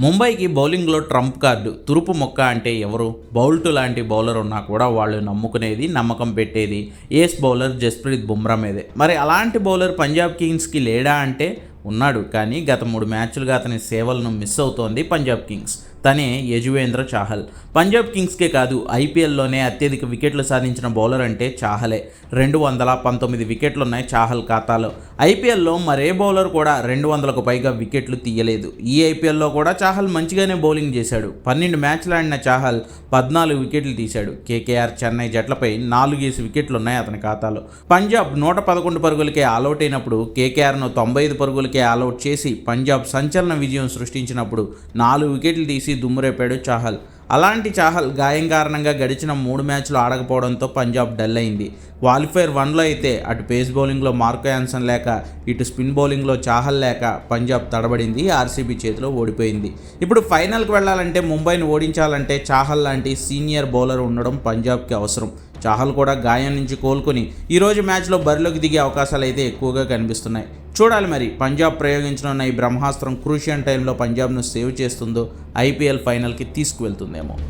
ముంబైకి బౌలింగ్లో Trump card తురుపు మొక్క అంటే ఎవరు? బౌల్ట్ లాంటి బౌలర్ ఉన్నా కూడా వాళ్ళు నమ్ముకునేది నమ్మకం పెట్టేది ఏస్ బౌలర్ జస్ప్రీత్ బుమ్రా మీదే. మరి అలాంటి బౌలర్ పంజాబ్ కింగ్స్కి లేడా అంటే ఉన్నాడు. కానీ గత మూడు మ్యాచ్లుగా అతని సేవలను మిస్ అవుతోంది పంజాబ్ కింగ్స్. తనే యజువేంద్ర చాహల్. పంజాబ్ కింగ్స్కే కాదు ఐపీఎల్లోనే అత్యధిక వికెట్లు సాధించిన బౌలర్ అంటే చాహలే. రెండు వందల పంతొమ్మిది వికెట్లు ఉన్నాయి చాహల్ ఖాతాలో. ఐపీఎల్లో మరే బౌలర్ కూడా రెండు వందలకు పైగా వికెట్లు తీయలేదు. ఈ ఐపీఎల్లో కూడా చాహల్ మంచిగానే బౌలింగ్ చేశాడు. పన్నెండు మ్యాచ్లు ఆడిన చాహల్ పద్నాలుగు వికెట్లు తీశాడు. కేకేఆర్ చెన్నై జట్లపై నాలుగేసి వికెట్లు ఉన్నాయి అతని ఖాతాలో. పంజాబ్ నూట పదకొండు పరుగులకే ఆల్అవుట్ అయినప్పుడు కేకేఆర్ను తొంభై ఐదు పరుగులకి ఆలౌట్ చేసి పంజాబ్ సంచలన విజయం సృష్టించినప్పుడు నాలుగు వికెట్లు తీసి దుమ్మురేపాడు చాహల్. అలాంటి చాహల్ గాయం కారణంగా గడిచిన మూడు మ్యాచ్లు ఆడకపోవడంతో పంజాబ్ డల్ అయింది. క్వాలిఫైర్ వన్లో అయితే అటు పేస్ బౌలింగ్లో మార్కో యాన్సన్ లేక ఇటు స్పిన్ బౌలింగ్లో చాహల్ లేక పంజాబ్ తడబడింది ఆర్సీబీ చేతిలో ఓడిపోయింది. ఇప్పుడు ఫైనల్కి వెళ్ళాలంటే ముంబైని ఓడించాలంటే చాహల్ లాంటి సీనియర్ బౌలర్ ఉండడం పంజాబ్కి అవసరం. చాహల్ కూడా గాయం నుంచి కోలుకొని ఈరోజు మ్యాచ్లో బరిలోకి దిగే అవకాశాలు అయితే ఎక్కువగా కనిపిస్తున్నాయి. చూడాలి మరి పంజాబ్ ప్రయోగించనున్న ఈ బ్రహ్మాస్త్రం క్రూషియన్ టైంలో పంజాబ్ను సేవ్ చేస్తుందో ఐపీఎల్ ఫైనల్కి తీసుకువెళ్తుందేమో.